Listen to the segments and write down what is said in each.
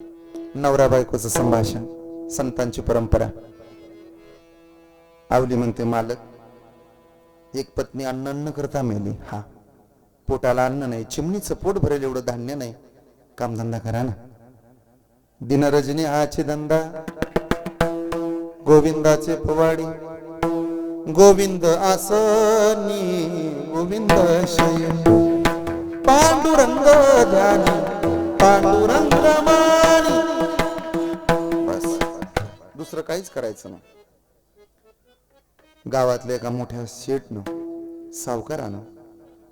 नवरा बायकोचं संभाषण संतांची परंपरा. आवली म्हणते मालक एक पत्नी अन्न अन्न करता मेली. हा पोटाला अन्न नाही चिमणीचं पोट भरेल एवढं धान्य नाही. कामधंदा करा ना. दिनरजनी आचे धंदा गोविंदाचे पवाडी गोविंद आसनी गोविंद शयनी पांडुरंग ध्यानी पांडुरंग मानी बस. दुसरं काहीच करायचं ना गावातल्या एका मोठ्या शेटनं सावकारानं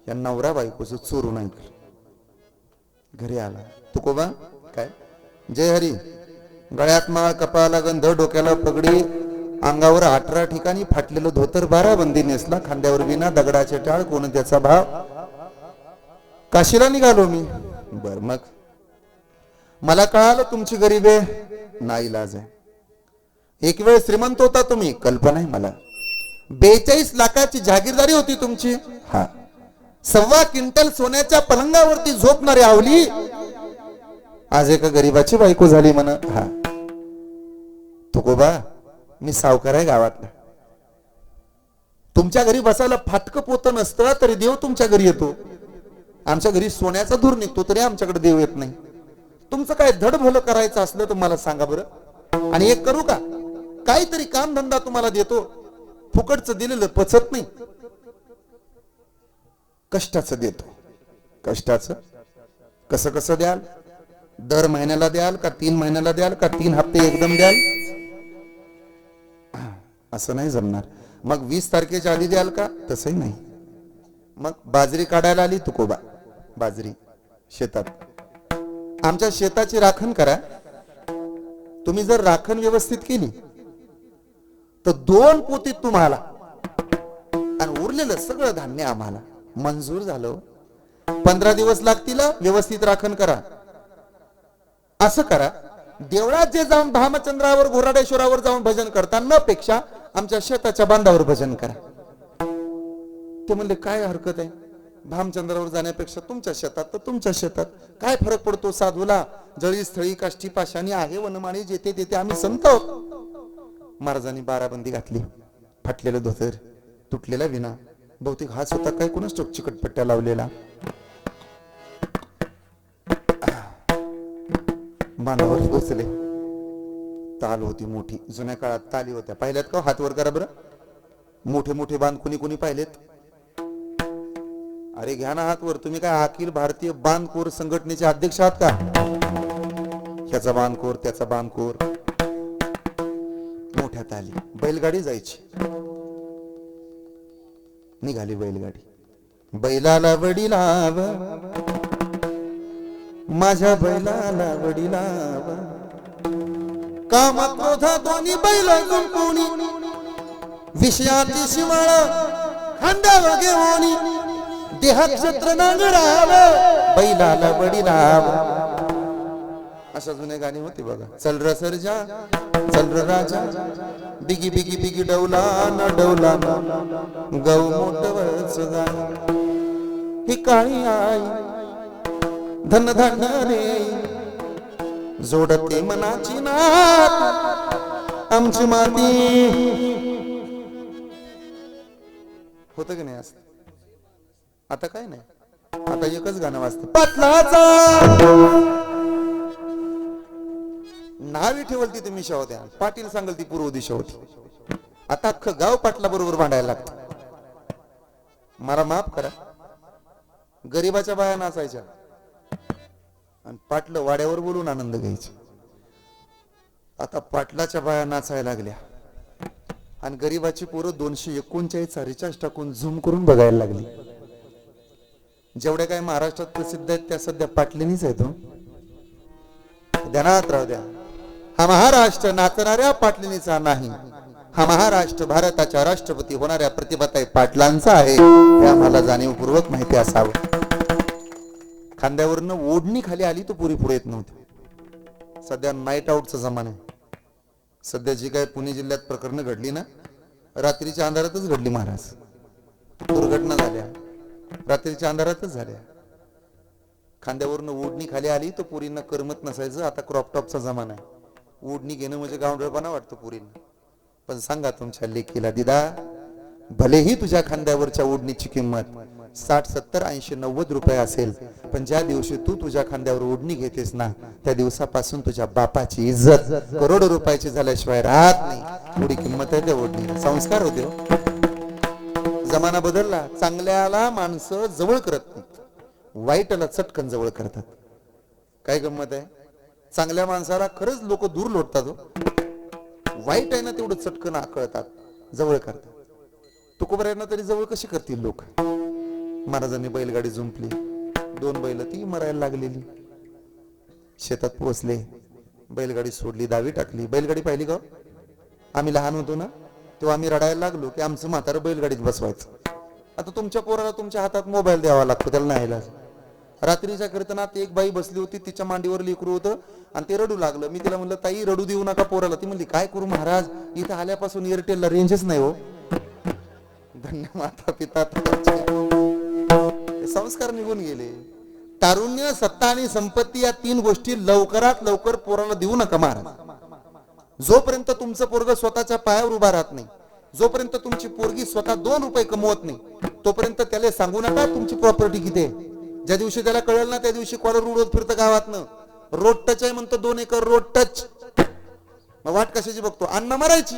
या नवरा बायकोचं चोरून ऐकलं घरी आला. तू कोबा? काय? जय हरी. गळ्यात माळ कपाळाला गंध डोक्याला पगडी अंगावर अठरा ठिकाणी फाटलेलं धोतर बारा बंदी नेसला खांद्यावर विना दगडाचे टाळ कोण त्याचा भाव? काशीला निघालो मी. बर मग? मला कळालं तुमची गरीब आहे. नाईलाज आहे. एक वेळ श्रीमंत होता तुम्ही कल्पना आहे मला. बेचाळीस लाखाची जागीरदारी होती तुमची. हा. सव्वा क्विंटल सोन्याच्या पलंगावरती झोपणारी आवली. आज एका गरीबाची बायको झाली म्हण. हा. तुकोबा मी सावकार आहे गावातला. तुमच्या घरी बसायला फाटकं पोत नसतं तरी देव तुमच्या घरी येतो. आमच्या घरी सोन्याचा धूर निघतो तरी आमच्याकडे देव येत नाही. तुमचं काय धड भलं करायचं असलं तर मला सांगा बरं. आणि एक करू का? काहीतरी कामधंदा तुम्हाला देतो. फुकटचं दिलेलं पचत नाही. कष्टाचं देतो. कष्टाचं? कसं कसं द्याल? दर महिन्याला द्याल का तीन महिन्याला द्याल का तीन हप्ते एकदम द्याल? असं नाही जमणार. मग वीस तारखेच्या आधी द्याल का? तसंही नाही. मग बाजरी काढायला आली तुकोबा. बाजरी. शेतात. आमच्या शेताची राखण करा. तुम्ही जर राखण व्यवस्थित केली तर दोन पोतीत तुम्हाला. आणि उरलेलं सगळं धान्य आम्हाला. मंजूर झालं हो. पंधरा दिवस लागतील व्यवस्थित राखण करा. असं करा. देवळात जे जाऊन भामचंद्रावर घोराडेश्वरावर जाऊन भजन करता न पेक्षा आमच्या शेताच्या बांधावर भजन करा. ते म्हणले काय हरकत आहे? भामचंद्रावर जाण्यापेक्षा तुमच्या शेतात तर तुमच्या शेतात. काय फरक पडतो साधूला? जळी स्थळी काष्टी पाशानी आहे वनमाणी जेथे तेथे आम्ही संत महाराजांनी बाराबंदी घातली. फाटलेलं धोतर तुटलेला विना बहुतेक हाच होता काय कुणाच टोक चिकटपट्ट्या लावलेला. मानावर पोचले ताल होती मोठी. जुन्या काळात ताली होत्या. पाहिल्यात का हो हात वर करा बरं? मोठे मोठे बांध कुणी कुणी पाहिलेत? अरे घ्या ना हात वर तुम्ही काय अखिल भारतीय बांधकोर संघटनेचे अध्यक्ष आहात का? ह्याचा बांधकोर त्याचा बांधकोर मोठ्यात आली. बैलगाडी जायची. निघाली बैलगाडी. बैलाला वडिलाव माझ्या बैलाला वडिलाव काम क्रोधा दोन्ही बैल जुंपुणी विषयाची शिवाळ खांद्यावर घेऊन. देहक्षेत्र छत्र नांगराव बैलाला बडी लाव अशा जुने गाणी होती बघा. चल र सरजा चल र राजा बिगी बिगी बिगी डौला न डौला न गौ मोठवच ही काळी आई धन धन रे जोडते मनाची नात आमची माती. होत की नाही असं? आता काय नाही. आता एकच गाणं वाजतं पाटलाचा नावी ठेवल ती तुम्ही द्या पाटील सांगल ती पूर्व दिशा होती. आता अख्खं गाव पाटला बरोबर भांडायला लागत. मला माफ करा. गरीबाच्या बाया नाचायच्या. आणि पाटलं वाड्यावर बोलून आनंद घ्यायचे. आता पाटलाच्या बाया नाचायला लागल्या. आणि गरीबाची पोरं दोनशे एकोणचाळीस रिचार्ज टाकून झूम करून बघायला लागली. जेवढ्या काही महाराष्ट्रात प्रसिद्ध आहेत त्या सध्या पाटलीनीच आहेत ध्यानात राहू द्या. हा महाराष्ट्र नाचणाऱ्या पाटलिनीचा नाही. हा महाराष्ट्र भारताच्या राष्ट्रपती होणाऱ्या प्रतिभाताई पाटलांचा आहे. हे आम्हाला जाणीवपूर्वक माहिती असावं. खांद्यावरनं ओढणी खाली आली तो पुरी पुढे येत नव्हती. सध्या नाईट आउटचा जमाना आहे. सध्या जी काय पुणे जिल्ह्यात प्रकरणं घडली ना रात्रीच्या अंधारातच घडली महाराज. दुर्घटना झाल्या. रात्रीच्या अंधारातच झाल्या. खांद्यावरनं ओढणी खाली आली तर पुरींना करमत नसायचं. आता क्रॉपटॉपचा जमाना आहे. ओढणी घेणं म्हणजे गावंढळपणा वाटतो पुरींना. पण सांगा तुमच्या लेखीला दिदा भलेही तुझ्या खांद्यावरच्या ओढणीची किंमत साठ सत्तर ऐंशी नव्वद रुपये असेल पण ज्या दिवशी तू तुझ्या खांद्यावर ओढणी घेतेस ना त्या दिवसापासून तुझ्या बापाची इज्जत करोडो रुपयाची झाल्याशिवाय राहत नाही. एवढी किंमत आहे त्या ओढणी संस्कार होते हो. जमाना बदलला चांगल्याला माणसं जवळ करत नाहीत. वाईटाला चटकन जवळ करतात. काय गंमत आहे? चांगल्या माणसाला खरंच लोक दूर लोटतात हो. वाईट आहे ना तेवढं चटकन आकळतात जवळ करतात. तुकोबर यांना तरी जवळ कशी करतील लोक? महाराजांनी बैलगाडी जुंपली. दोन बैल ती मरायला लागलेली. शेतात पोहोचले. बैलगाडी सोडली दावी टाकली. बैलगाडी पाहिली का? आम्ही लहान होतो ना? तेव्हा आम्ही रडायला लागलो की आमचं म्हातारं बैलगाडीत बसवायचं. आता तुमच्या पोराला तुमच्या हातात मोबाईल द्यावा लागतो त्याला नाही रात्रीच्या कीर्तनात एक बाई बसली होती तिच्या मांडीवर लेकरू होतं आणि ते रडू लागलं. मी तिला म्हणलं ताई रडू देऊ नका पोराला. ती म्हणली काय करू महाराज? इथं आल्यापासून एअरटेलला रेंजच नाही हो. धन्य माता पिता संस्कार निघून गेले. तारुण्य सत्ता आणि संपत्ती या तीन गोष्टी लवकरात लवकर पोराला देऊ नका महाराज. जोपर्यंत तुमचं पोरग स्वतःच्या पायावर उभा राहत नाही जोपर्यंत तुमची पोरगी स्वतः दोन रुपये कमवत नाही तोपर्यंत त्याला सांगू नका तुमची प्रॉपर्टी किती आहे. ज्या दिवशी त्याला कळेल ना त्या दिवशी कॉलर उडवत फिरतं गावातनं. रोड टच आहे म्हणतो दोन एकर रोड टच मग वाट कशाची बघतो? अन्न मारायची.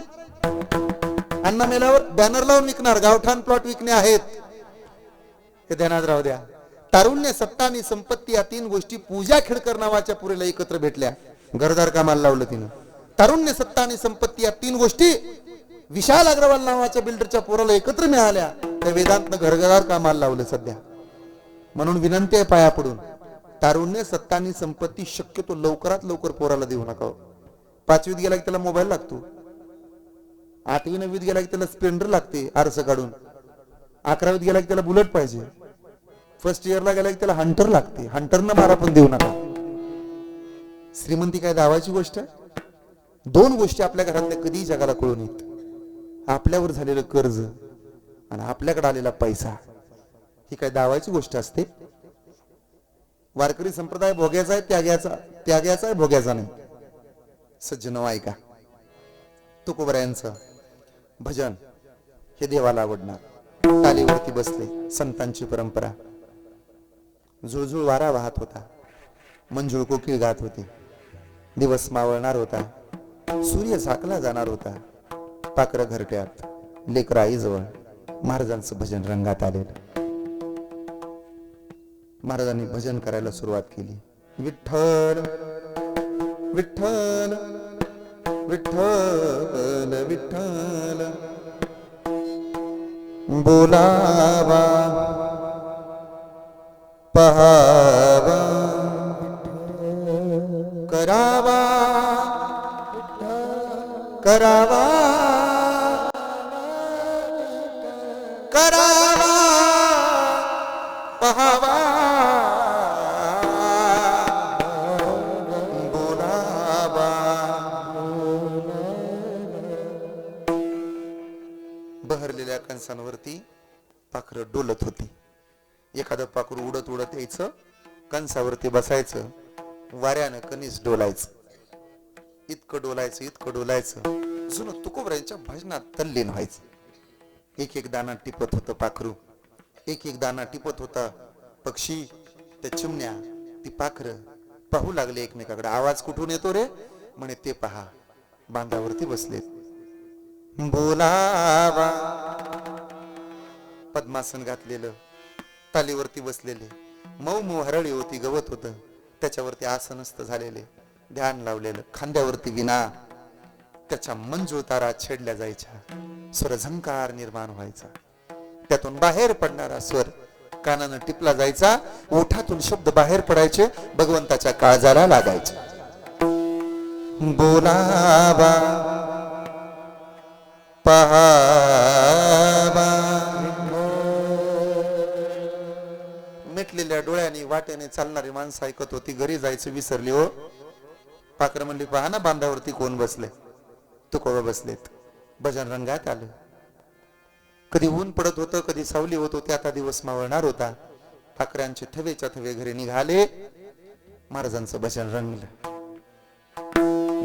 अन्न मेल्यावर बॅनर लावून विकणार गावठाण प्लॉट विकणे आहेत. हे ध्यानात राहू द्या. तारुण्य सत्ता आणि संपत्ती या तीन गोष्टी पूजा खेडकर नावाच्या पुरेला एकत्र भेटल्या. घरदार कामाला लावलं तिनं. तारुण्य सत्ता आणि संपत्ती या तीन गोष्टी विशाल अग्रवाल नावाच्या बिल्डरच्या पोराला एकत्र मिळाल्या. त्या वेदांतनं घरघरार कामाला लावलं सध्या. म्हणून विनंती आहे पाया पडून तारुण्य सत्ता आणि संपत्ती शक्यतो लवकरात लवकर पोराला देऊ नका हो. पाचवीत गेला की त्याला मोबाईल लागतो. आठवी नववीत गेला की त्याला स्प्लेंडर लागते आरसं काढून. अकरावीत गेला की त्याला बुलेट पाहिजे. फर्स्ट इयरला गेला की त्याला हंटर लागते. हंटरनं मारा पण देऊ नका. श्रीमंती काय दावाची गोष्ट? आहे? दोन गोष्टी आपल्या घरातल्या कधी जगाला कळून येत. आपल्यावर झालेलं कर्ज आणि आपल्याकडे आलेला पैसा ही काय दावायची गोष्ट असते? वारकरी संप्रदाय भोग्याचा आहे त्याग्याचा त्याग्याचा आहे भोग्याचा नाही. सज्जन हो, ऐका. तुकोबऱ्यांचं भजन हे देवाला आवडणार. तालीवरती बसले संतांची परंपरा. झुळझुळ वारा वाहत होता. मंजुळ कोकिळ गात होती. दिवस मावळणार होता. सूर्य झाकला जाणार होता. पाखरं घरट्यात लेकरं आईजवळ महाराजांचं भजन रंगात आलेलं. महाराजांनी भजन करायला सुरुवात केली. विठ्ठल विठ्ठल विठ्ठल विठ्ठल. बोलावा पहावा करावा. करावा. करावा. पहावा. बोलावा. बहरलेल्या कंसांवरती पाखरं डोलत होती. एखादं पाखरू उडत उडत यायचं. कंसावरती बसायचं. वाऱ्यानं कणीस डोलायचं. इतकं डोलायचं इतकं डोलायचं. जुनं तुकोबऱ्यांच्या भजनात तल्लीन व्हायचं. एक एक दाना टिपत होतं पाखरू. एक एक दाना टिपत होता पक्षी. त्या चिमण्या ती पाखरं पाहू लागले एकमेकाकडे. आवाज कुठून येतो रे? म्हणे ते पहा. बांधावरती बसलेत. बोलावा. पद्मासन घातलेलं. तालीवरती बसलेले. मऊ मऊ हरळी होती गवत होतं. त्याच्यावरती आसनस्थ झालेले. ध्यान लावलेलं खांद्यावरती विना त्याच्या मंजू तारा छेडल्या जायच्या. स्वरझंकार निर्माण व्हायचा. त्यातून बाहेर पडणारा स्वर कानानं टिपला जायचा ओठातून शब्द बाहेर पडायचे भगवंताच्या काळजाला लागायचे. बोलावा पहावा. मिटलेल्या डोळ्याने वाटेने चालणारी माणसं ऐकत होती घरी जायचं विसरली हो. पाखरं म्हणली पहा ना बांधावरती कोण बसले तुकोबा बसलेत. भजन रंगात आलं. कधी ऊन पडत होतं कधी सावली होत होती आता दिवस मावळणार होता. पाखऱ्यांचे थवेच्या थवे घरी निघाले. महाराजांचं भजन रंगलं.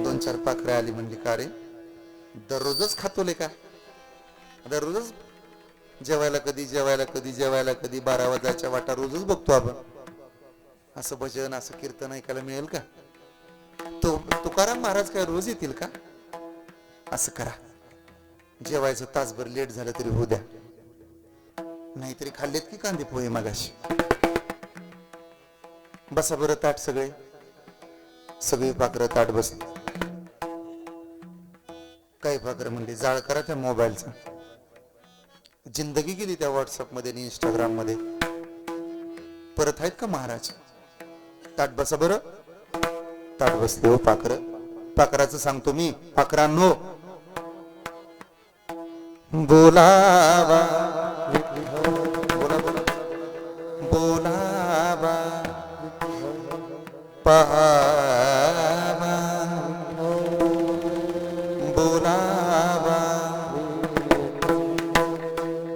दोन चार पाखरे आली म्हणली का रे? दररोजच खातोले का? दररोजच? जेवायला कधी जेवायला कधी जेवायला कधी? बारा वाजायच्या वाटा रोजच बघतो आपण. असं भजन असं कीर्तन ऐकायला मिळेल का? तो तुकाराम महाराज काय रोज येतील का? असं करा. जेवायचं तासभर लेट झालं तरी होऊ द्या. नाहीतरी खाल्लेत की कांदे पोहे मागाशी? बसा बरं ताट सगळे. सगळी पाखरं ताट बसली काही पाखरं म्हणली जाळ करा त्या मोबाईलचा. जिंदगी गेली त्या व्हॉट्सअपमध्ये आणि इंस्टाग्राममध्ये परत आहेत का महाराज? ताट बसा बरं. ताट बसते हो पाखर पाखराचं सांगतो मी. पाखरांनो बोलावा. बोला बोला बोलावा. पहावा. बोलावा.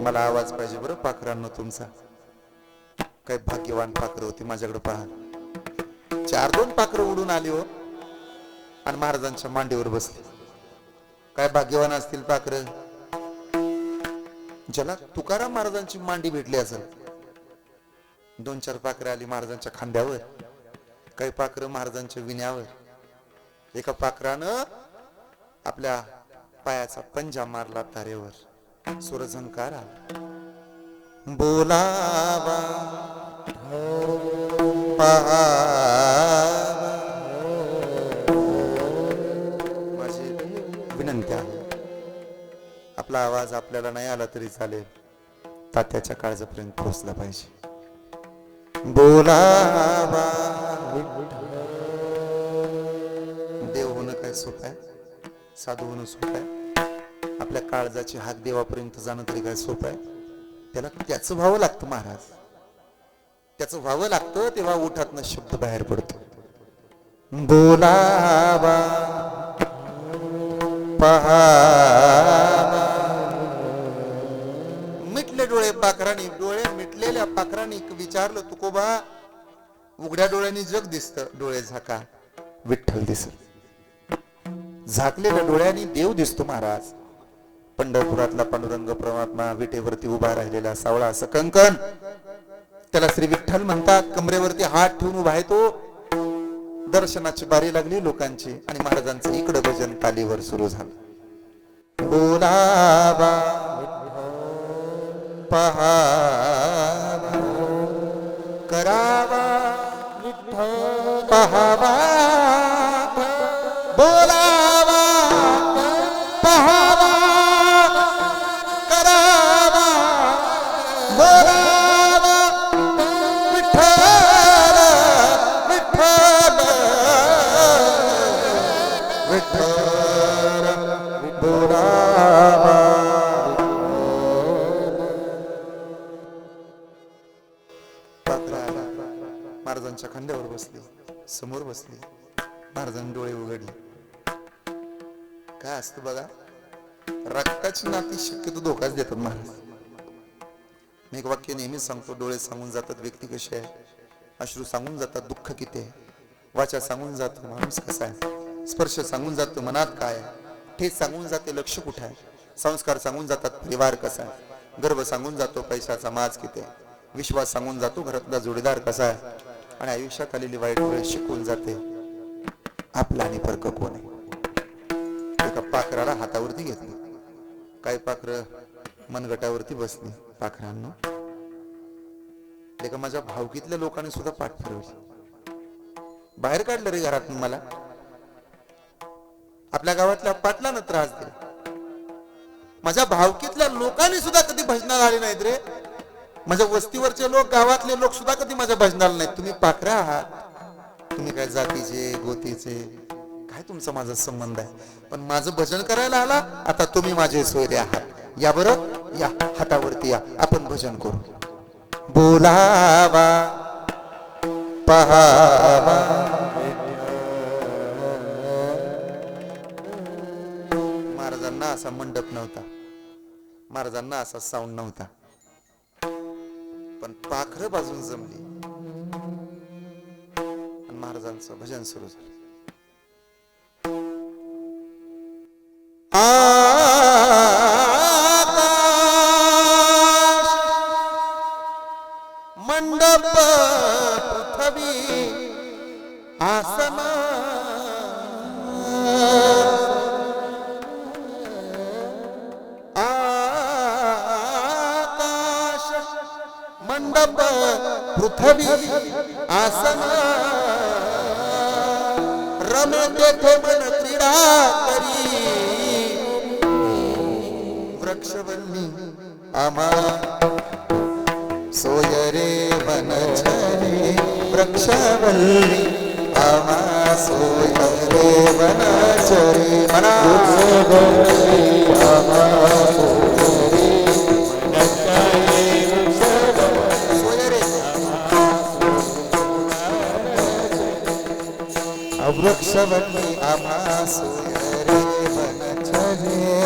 मला आवाज पाहिजे बरं पाखरांनो तुमचा. काय भाग्यवान पाखरं होती माझ्याकडे पहा. चार दोन पाखरं उडून आली हो. आणि महाराजांच्या मांडीवर बसले. काय भाग्यवान असतील पाखर ज्याला तुकाराम महाराजांची मांडी भेटली असेल. दोन चार पाखरं आली महाराजांच्या खांद्यावर. काही पाखरं महाराजांच्या विण्यावर. एका पाखरानं आपल्या पायाचा पंजा मारला तारेवर. सुरझंकार आला. बोलावा हो, पहा. आपला आवाज आपल्याला नाही आला तरी चालेल. तात्याच्या काळजापर्यंत पोहोचला पाहिजे. बोला देव होणं काय सोपं आहे? साधू होणं सोपं आहे? आपल्या काळजाची हाक देवापर्यंत जाणं तरी काय सोपं आहे? त्याला त्याचं व्हावं लागतं महाराज. त्याचं व्हावं लागतं तेव्हा ओठातनं शब्द बाहेर पडतो. बोलावा. पहा. डोळे पाखरांनी डोळे मिटलेल्या पाखरांनी विचारलं तुकोबा उघड्या डोळ्यांनी जग दिसत डोळे झाका. विठ्ठल दिसत. झाकलेल्या डोळ्यांनी देव दिसतो महाराज. पंढरपुरातला पांडुरंग परमात्मा विटेवरती उभा राहिलेला सावळा असं कंकण. त्याला श्री विठ्ठल म्हणतात कमरेवरती हात ठेवून उभा आहे तो. दर्शनाची बारी लागली लोकांची आणि महाराजांचं इकडं भजन तालीवर सुरू झालं. बोलावा पहावा. करावा पहावा. बसली. महाराजांनी डोळे उघडले. काय असतं बघा? रक्ताची नाती शक्यतो धोकाच देतात महाराज मी एक वाक्य नेहमीच सांगतो डोळे सांगून जातात व्यक्ती कशी आहे अश्रू सांगून जातात दुःख किती आहे वाचा सांगून जातो माणूस कसा आहे स्पर्श सांगून जातो मनात काय आहे ठेच सांगून जाते लक्ष कुठे आहे संस्कार सांगून जातात परिवार कसा आहे गर्व सांगून जातो पैशाचा माज किती आहे विश्वास सांगून जातो घरातला जोडीदार कसा आहे आणि आयुष्यात आलेली वाईट वेळ शिकून जाते. आपला आणि फरक कोण आहे? एका पाखराला हातावरती घेतली. काही पाखरं? मनगटावरती बसली. पाखरांना एका माझ्या भावकीतल्या लोकांनी सुद्धा पाठ फिरवली. बाहेर काढलं रे घरातून मला. आपल्या गावातल्या पाटलानं त्रास दिला. माझ्या भावकीतल्या लोकांनी सुद्धा कधी भजनाला आले नाहीत रे. माझ्या वस्तीवरचे लोक गावातले लोक सुद्धा कधी माझ्या भजनाला नाहीत. तुम्ही पाखरा आहात. तुम्ही काय जातीचे गोतीचे काय तुमचा माझा संबंध आहे? पण माझं भजन करायला आला आता तुम्ही माझे सोयरे आहात. या बरं या हातावरती या. आपण भजन करू. बोलावा पहावा. महाराजांना असा मंडप नव्हता. महाराजांना असा साऊंड नव्हता. पण पाखरं बाजून जमली. आणि महाराजांचं भजन सुरू झालं. आ मंडप पृथ्वी आसना रमे तेथे मन क्रीडा करी। वृक्षवल्ली आम्हा। सोय रे वनचरे वृक्षवल्ली आम्हा। सोय रे वनचरे मना। सोय वृक्षवल्ली आम्हा सोय रे वनचरे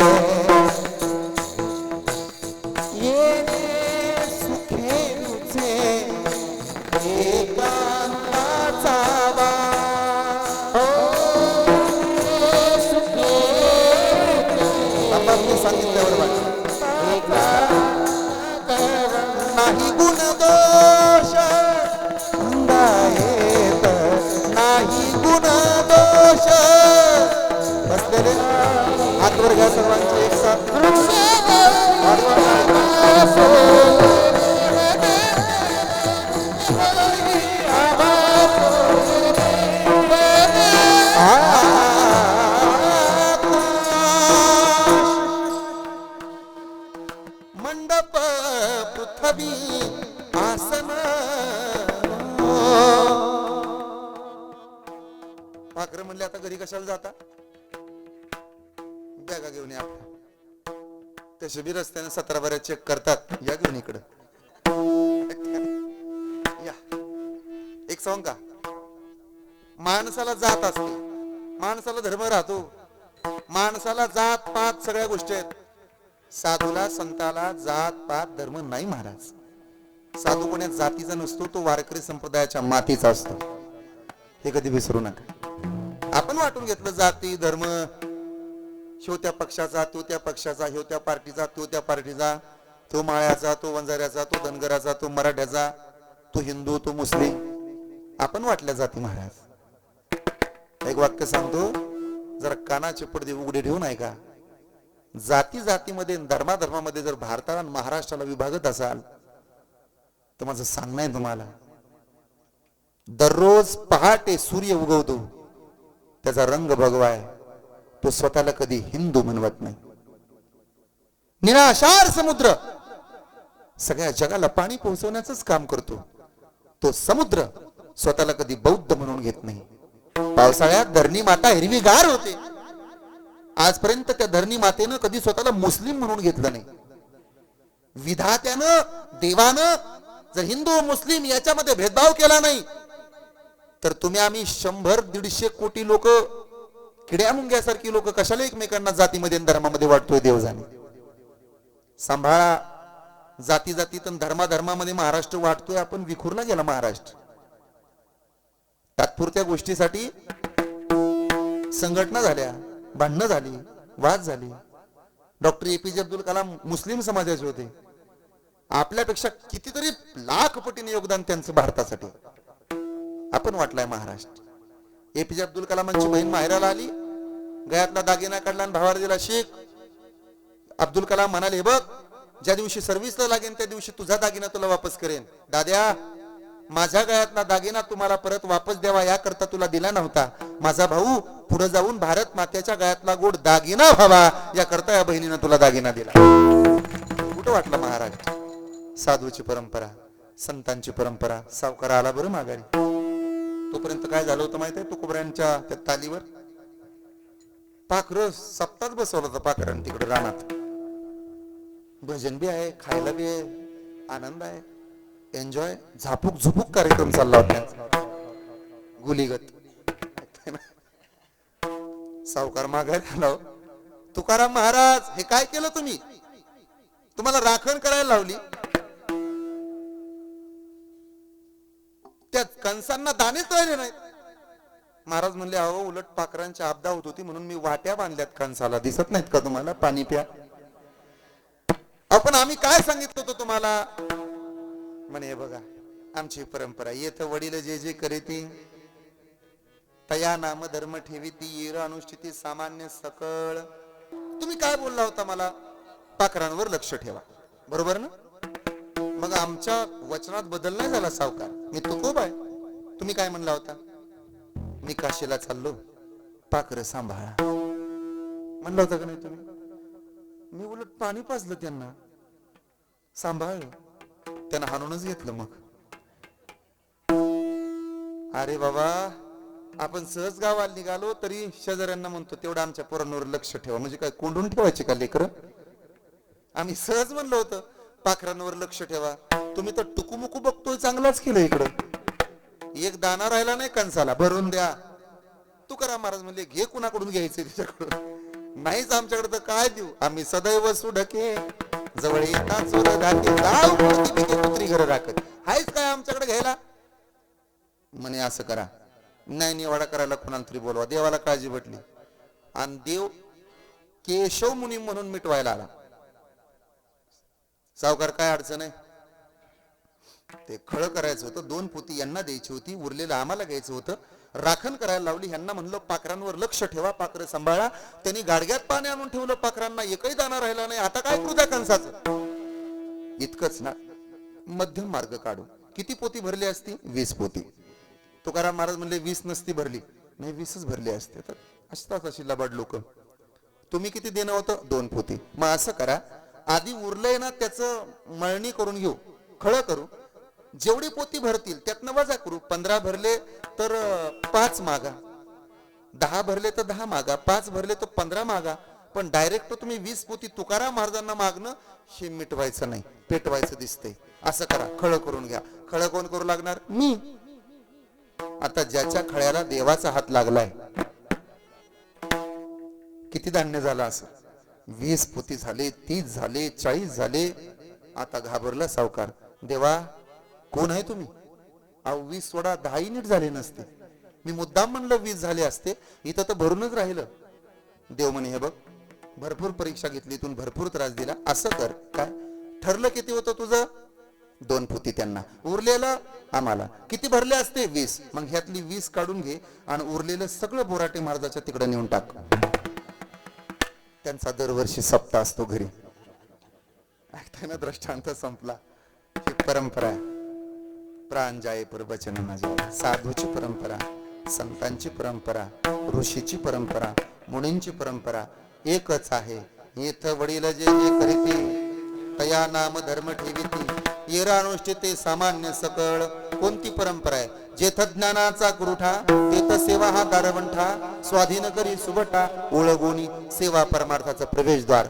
म्हणजे तसे रस्त्याने सतरा बऱ्या चेक करतात. या घेऊन इकडं. या. एक सांग का? माणसाला जात असते. माणसाला धर्म राहतो. माणसाला जात पात सगळ्या गोष्टी आहेत. साधूला संताला जात पात धर्म नाही महाराज. साधू कोण्या जातीचा नसतो तो वारकरी संप्रदायाच्या मातीचा असतो. हे कधी विसरू नका. आपण वाटून घेतलं जाती धर्म. शिव त्या पक्षाचा तो त्या पक्षाचा ह्यो त्या पार्टीचा तो त्या पार्टीचा. तो माळ्याचा तो वंजाऱ्याचा तो धनगराचा तो मराठ्याचा तो हिंदू तो मुस्लिम. आपण वाटल्या जाती महाराज एक वाक्य सांगतो जरा कानाचे पडदे उघडे ठेवून का जाती जातीमध्ये धर्माधर्मामध्ये जर भारताला आणि महाराष्ट्राला विभागत असाल तर माझं सांगणं आहे तुम्हाला. दररोज पहाटे सूर्य उगवतो. त्याचा रंग भगवा आहे. तो स्वतःला कधी हिंदू म्हणवत नाही. निराशार समुद्र. सगळ्या जगाला पाणी पोहोचवण्याच काम करतो. तो समुद्र स्वतःला कधी बौद्ध म्हणून घेत नाही. पावसाळ्यात धरणी माता हिरवीगार होते. आजपर्यंत त्या धरणी मातेनं कधी स्वतःला मुस्लिम म्हणून घेतलं नाही. विधात्यानं देवानं जर हिंदू मुस्लिम याच्यामध्ये भेदभाव केला नाही तर तुम्ही आम्ही शंभर दीडशे कोटी लोक किड्या मुंग्यासारखी लोक कशाला एकमेकांना जातीमध्ये धर्मामध्ये वाटतोय देव जाणे सांभाळा. जाती जातीत धर्मा धर्माधर्मामध्ये महाराष्ट्र वाटतोय आपण विखुरला गेला महाराष्ट्र. तात्पुरत्या गोष्टीसाठी संघटना झाल्या भांडणं झाली वाद झाली. डॉक्टर एपीजे अब्दुल कलाम मुस्लिम समाजाचे होते. आपल्यापेक्षा कितीतरी लाख पटीने योगदान त्यांचं भारतासाठी. आपण वाटलाय महाराष्ट्र. एपीजे अब्दुल कलामांची बहीण माहेराला आली. गळ्यातला दागिना काढला आणि भावाला दिला शेख अब्दुल कलाम म्हणाले "हे बघ ज्या दिवशी सर्व्हिसला लागेल त्या दिवशी तुझा दागिना तुला वापस करेन. दाद्या माझ्या गळ्यातला दागिना तुम्हाला परत वापस द्यावा याकरता तुला दिला नव्हता. माझा भाऊ पुढे जाऊन भारत मात्याच्या गळ्यातला गोड दागिना व्हावा याकरता या बहिणीनं तुला दागिना दिला. कुठं वाटलं महाराज? साधूची परंपरा संतांची परंपरा सावकार आला बरं माघारी. तोपर्यंत काय झालं होतं माहितीये? तुकोबऱ्यांच्या त्या तालीवर? पाखर सप्ताच बसवलं होतं पाखरांनी तिकडे रानात. भजन बी आहे खायला बी आहे आनंद आहे एन्जॉय झापूक झुपूक कार्यक्रम चालला होता गुलीगत. सावकार माघारी आलो हो. तुकाराम महाराज हे काय केलं तुम्ही? तुम्हाला राखण करायला लावली? त्या कंसांना दाणेच राहिले नाहीत. महाराज म्हणले अहो उलट पाखरांची आपदा होत होती म्हणून मी वाट्या बांधल्यात कंसाला दिसत नाहीत का तुम्हाला? पाणी प्या. आपण आम्ही काय सांगितलं होतं तुम्हाला? म्हणे बघा आमची परंपरा. येत वडील जे जे करीती तया नाम धर्म ठेवीती येर अनुष्ठिती सामान्य सकळ. तुम्ही काय बोलला होता मला? पाखरांवर लक्ष ठेवा. बरोबर ना? मग आमच्या वचनात बदल नाही झाला सावकार. मी तुकोब आहे. तुम्ही काय म्हणला होता? मी काशीला चाललो. पाखर सांभाळा. म्हणलं होतं का नाही तुम्ही? मी उलट पाणी पाजलं त्यांना. सांभाळलं. त्यांना हाणूनच घेतलं मग. अरे बाबा आपण सहज गावाला निघालो तरी शेजाऱ्यांना म्हणतो तेवढं आमच्या पोरांवर लक्ष ठेवा. म्हणजे काय कोंडून ठेवायचे का लेकर? आम्ही सहज म्हणलं होतं पाखरांवर लक्ष ठेवा. तुम्ही तर टुकुमुकू बघतोय चांगलाच केलं इकडं. एक दाना राहिला नाही कंसाला भरून द्या. तुकाराम महाराज म्हणले घे कुणाकडून घ्यायचे तिच्याकडून नाहीच आमच्याकडे तर काय देऊ? आम्ही सदैव सुडके. जवळ येतात कुत्री घर राखत. हायच काय आमच्याकडे घ्यायला? म्हणे असं करा. नाही निवाडा करायला कुणाला तरी बोलवा. देवाला काळजी भेटली. आणि देव केशव मुनी म्हणून मिटवायला आला. सावकार काय अडचण आहे? ते खळ करायचं होतं. दोन पोती यांना द्यायची होती. उरलेलं आम्हाला घ्यायचं होतं. राखण करायला लावली. यांना म्हणलं पाखरांवर लक्ष ठेवा पाखरं सांभाळा. त्यांनी गाडग्यात पाणी आणून ठेवलं. पाखरांना एकही दाना राहिला नाही. आता काय करू कंसाचं? इतकंच ना. मध्यम मार्ग काढू किती पोती भरली असती? वीस पोती. तुकाराम महाराज म्हणले वीस नसती भरली. नाही वीसच भरली असते तर. असतात अशी लबाड लोक. तुम्ही किती देणं होतं? दोन पोती. मग असं करा. आधी उरलंय ना त्याचं मळणी करून घेऊ खळं करू. जेवढी पोती भरतील त्यातनं वजा करू. पंधरा भरले तर पाच मागा. दहा भरले तर दहा मागा. पाच भरले तर पंधरा मागा. पण डायरेक्ट तुम्ही वीस पोती तुकाराम महाराजांना मागणं हे मिटवायचं नाही. पेटवायचं दिसते असं करा. खळं करून घ्या. खळं कोण करू लागणार? मी. आता ज्याच्या खळ्याला देवाचा हात लागलाय किती धान्य झालं असं? वीस पोती झाले तीस झाले चाळीस झाले. आता घाबरला सावकार. देवा कोण आहे तुम्ही? अहो वीस सोडा दहाही नीट झाले नसते. मी मुद्दाम म्हणलं वीस झाले असते. इथं तर भरूनच राहिलं. देव म्हणे हे बघ भरपूर परीक्षा घेतली इथून भरपूर त्रास दिला. असं कर काय? ठरलं किती होतं तुझं? दोन पोती त्यांना. उरलेलं आम्हाला. किती भरले असते? वीस. मग ह्यातली वीस काढून घे आणि उरलेलं सगळं बोराटे महाराजाच्या तिकडे नेऊन टाक. त्यांचा दरवर्षी सप्ताह असतो घरी. ऐकताय ना दृष्टांत संपला. ही परंपरा आहे. प्राण जाये प्रवचन माझ्या साधूची परंपरा संतांची परंपरा ऋषीची परंपरा मुनींची परंपरा एकच आहे. इथं वडील जे जे करीती तया नाम धर्म ठेविती. येरानुष्ठिते सामान्य सकळ. कोणती परंपरा आहे? जेथ ज्ञानाचा गुरुठा तेथ सेवा हा दारवंठा स्वाधीन करी सुबटा ओळगोनी सेवा परमार्थाचा प्रवेशद्वार.